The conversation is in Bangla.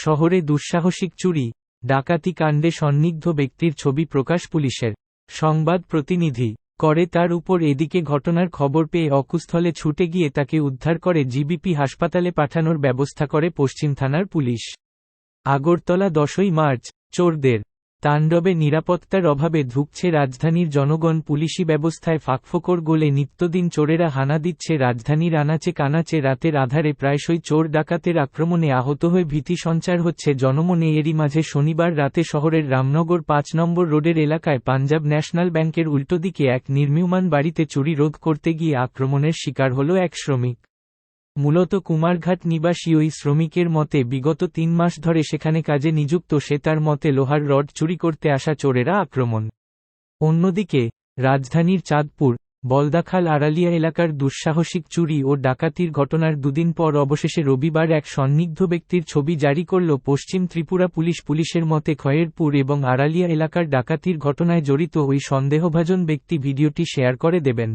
শহরে দুঃসাহসিক চুরি, ডাকাতি কাণ্ডে সন্নিগ্ধ ব্যক্তির ছবি প্রকাশ পুলিশের সংবাদ প্রতিনিধি করে তার উপর এদিকে ঘটনার খবর পেয়ে অকুস্থলে ছুটে গিয়ে তাকে উদ্ধার করে জিবিপি হাসপাতালে পাঠানোর ব্যবস্থা করে পশ্চিম থানার পুলিশ। আগরতলা দশই মার্চ, চোরদের তাণ্ডবে নিরাপত্তার অভাবে ধুঁকছে রাজধানীর জনগণ। পুলিশি ব্যবস্থায় ফাঁকফোকর গোলে নিত্যদিন চোরেরা হানা দিচ্ছে রাজধানীর আনাচে কানাচে রাতের আধারে প্রায়শই চোর ডাকাতের আক্রমণে আহত হয়ে ভীতি সঞ্চার হচ্ছে জনমনে। এরই মাঝে শনিবার রাতে শহরের রামনগর পাঁচ নম্বর রোডের এলাকায় পাঞ্জাব ন্যাশনাল ব্যাংকের উল্টো দিকে এক নির্মীয়মান বাড়িতে চুরি রোধ করতে গিয়ে আক্রমণের শিকার হল এক শ্রমিক। মূলত কুমারঘাট নিবাসী ওই শ্রমিকের মতে বিগত তিন মাস ধরে সেখানে কাজে নিযুক্ত সে তার মতে লোহার রড চুরি করতে আসা চোরেরা আক্রমণ। অন্যদিকে, রাজধানীর চাঁদপুর, বলদাখাল আড়ালিয়া এলাকার দুঃসাহসিক চুরি ও ডাকাতির ঘটনার দুদিন পর অবশেষে রবিবার এক সন্নিগ্ধ ব্যক্তির ছবি জারি করল পশ্চিম ত্রিপুরা পুলিশ পুলিশের মতে খয়েরপুর এবং আড়ালিয়া এলাকার ডাকাতির ঘটনায় জড়িত ওই সন্দেহভাজন ব্যক্তি ভিডিওটি শেয়ার করে দেবেন।